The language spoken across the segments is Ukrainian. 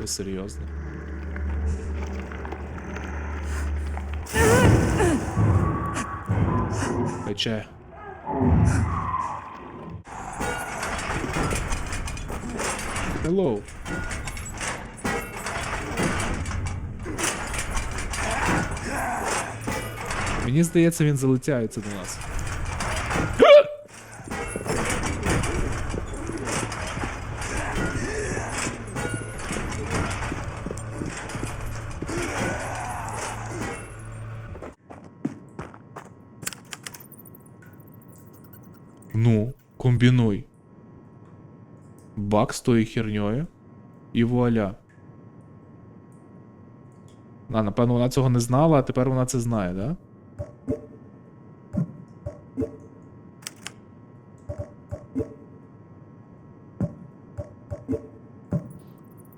Ви серйозно? Пече. Hello. Мені здається, він залетяється до нас. Ну, комбінуй. Бак з тою херньою. І вуаля. А, напевно, вона цього не знала, а тепер вона це знає, да?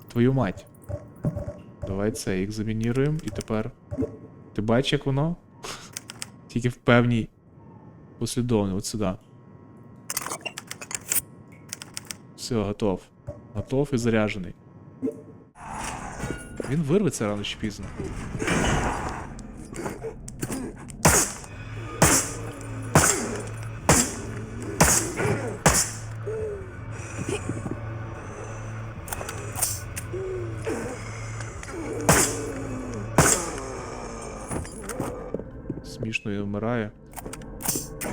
Твою мать. Давай це екзамініруємо і тепер. Ти бачиш, як воно? Тільки в певній послідовно, от сюди. Все, готов. Готов і заряджений. Він вирветься рано чи пізно. Смішно і вмирає.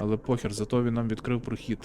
Але похер, зато він нам відкрив прохід.